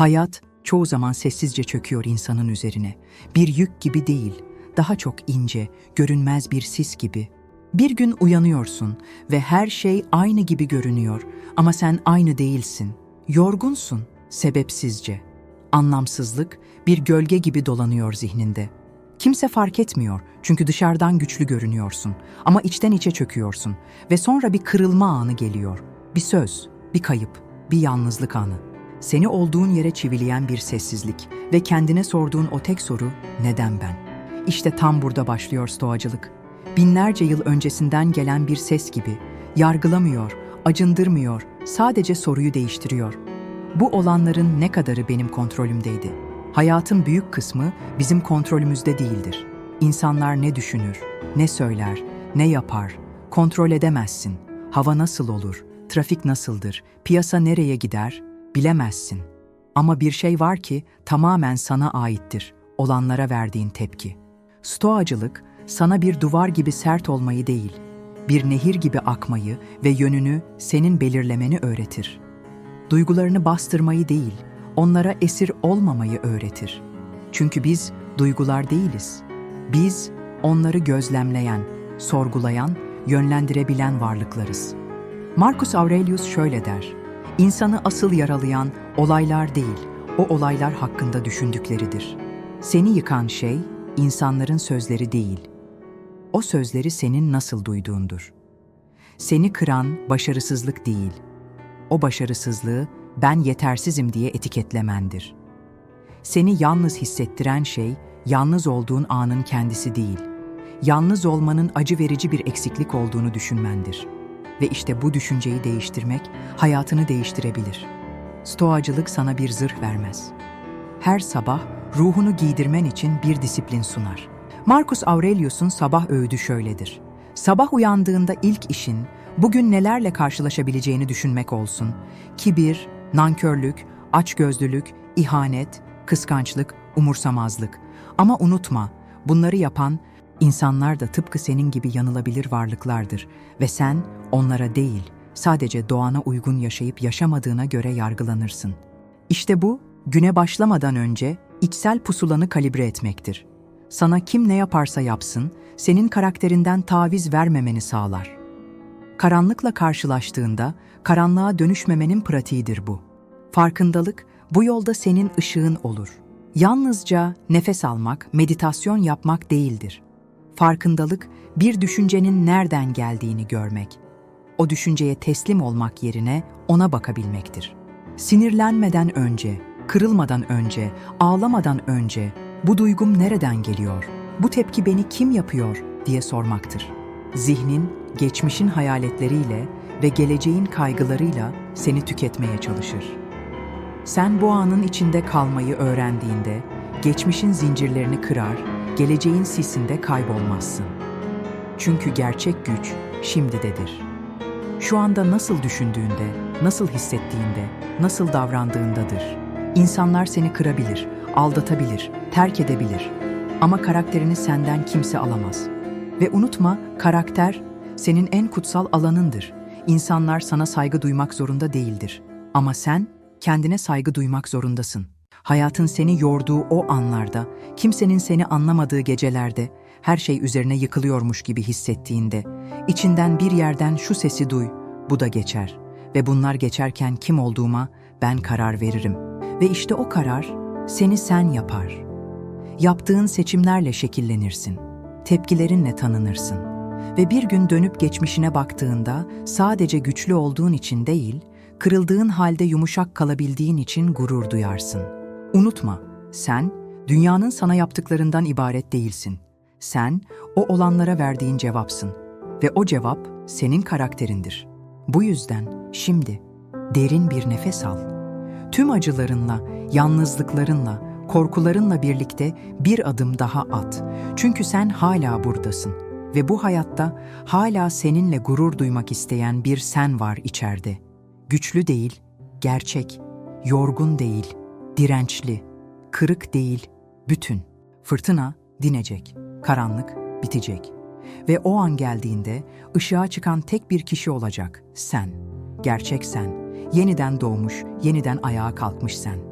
Hayat çoğu zaman sessizce çöküyor insanın üzerine. Bir yük gibi değil, daha çok ince, görünmez bir sis gibi. Bir gün uyanıyorsun ve her şey aynı gibi görünüyor ama sen aynı değilsin. Yorgunsun, sebepsizce. Anlamsızlık bir gölge gibi dolanıyor zihninde. Kimse fark etmiyor çünkü dışarıdan güçlü görünüyorsun ama içten içe çöküyorsun ve sonra bir kırılma anı geliyor. Bir söz, bir kayıp, bir yalnızlık anı. Seni olduğun yere çivileyen bir sessizlik ve kendine sorduğun o tek soru neden ben? İşte tam burada başlıyor stoacılık. Binlerce yıl öncesinden gelen bir ses gibi yargılamıyor, acındırmıyor, sadece soruyu değiştiriyor. Bu olanların ne kadarı benim kontrolümdeydi? Hayatın büyük kısmı bizim kontrolümüzde değildir. İnsanlar ne düşünür, ne söyler, ne yapar, kontrol edemezsin. Hava nasıl olur, trafik nasıldır, piyasa nereye gider, bilemezsin. Ama bir şey var ki tamamen sana aittir, olanlara verdiğin tepki. Stoacılık, sana bir duvar gibi sert olmayı değil, bir nehir gibi akmayı ve yönünü senin belirlemeni öğretir. Duygularını bastırmayı değil, onlara esir olmamayı öğretir. Çünkü biz duygular değiliz. Biz onları gözlemleyen, sorgulayan, yönlendirebilen varlıklarız. Marcus Aurelius şöyle der: İnsanı asıl yaralayan olaylar değil, o olaylar hakkında düşündükleridir. Seni yıkan şey insanların sözleri değil. O sözleri senin nasıl duyduğundur. Seni kıran başarısızlık değil. O başarısızlığı ben yetersizim diye etiketlemendir. Seni yalnız hissettiren şey yalnız olduğun anın kendisi değil. Yalnız olmanın acı verici bir eksiklik olduğunu düşünmendir. Ve işte bu düşünceyi değiştirmek hayatını değiştirebilir. Stoacılık sana bir zırh vermez. Her sabah ruhunu giydirmen için bir disiplin sunar. Marcus Aurelius'un sabah öğüdü şöyledir. Sabah uyandığında ilk işin bugün nelerle karşılaşabileceğini düşünmek olsun. Kibir, nankörlük, açgözlülük, ihanet, kıskançlık, umursamazlık. Ama unutma, bunları yapan insanlar da tıpkı senin gibi yanılabilir varlıklardır ve sen onlara değil, sadece doğana uygun yaşayıp yaşamadığına göre yargılanırsın. İşte bu, güne başlamadan önce içsel pusulanı kalibre etmektir. Sana kim ne yaparsa yapsın, senin karakterinden taviz vermemeni sağlar. Karanlıkla karşılaştığında karanlığa dönüşmemenin pratiğidir bu. Farkındalık bu yolda senin ışığın olur. Yalnızca nefes almak, meditasyon yapmak değildir. Farkındalık bir düşüncenin nereden geldiğini görmek. O düşünceye teslim olmak yerine ona bakabilmektir. Sinirlenmeden önce, kırılmadan önce, ağlamadan önce bu duygum nereden geliyor? Bu tepki beni kim yapıyor diye sormaktır. Zihnin geçmişin hayaletleriyle ve geleceğin kaygılarıyla seni tüketmeye çalışır. Sen bu anın içinde kalmayı öğrendiğinde geçmişin zincirlerini kırar, geleceğin sisinde kaybolmazsın. Çünkü gerçek güç şimdidedir. Şu anda nasıl düşündüğünde, nasıl hissettiğinde, nasıl davrandığındadır. İnsanlar seni kırabilir, aldatabilir, terk edebilir. Ama karakterini senden kimse alamaz. Ve unutma, karakter senin en kutsal alanındır. İnsanlar sana saygı duymak zorunda değildir. Ama sen kendine saygı duymak zorundasın. Hayatın seni yorduğu o anlarda, kimsenin seni anlamadığı gecelerde, her şey üzerine yıkılıyormuş gibi hissettiğinde, içinden bir yerden şu sesi duy, bu da geçer. Ve bunlar geçerken kim olduğuma ben karar veririm. Ve işte o karar seni sen yapar. Yaptığın seçimlerle şekillenirsin. Tepkilerinle tanınırsın. Ve bir gün dönüp geçmişine baktığında sadece güçlü olduğun için değil, kırıldığın halde yumuşak kalabildiğin için gurur duyarsın. Unutma, sen dünyanın sana yaptıklarından ibaret değilsin. Sen o olanlara verdiğin cevapsın ve o cevap senin karakterindir. Bu yüzden şimdi derin bir nefes al. Tüm acılarınla, yalnızlıklarınla, korkularınla birlikte bir adım daha at. Çünkü sen hala buradasın ve bu hayatta hala seninle gurur duymak isteyen bir sen var içeride. Güçlü değil, gerçek, yorgun değil, dirençli, kırık değil, bütün. Fırtına dinecek, karanlık bitecek. Ve o an geldiğinde ışığa çıkan tek bir kişi olacak, sen. Gerçek sen. Yeniden doğmuş, yeniden ayağa kalkmış sen.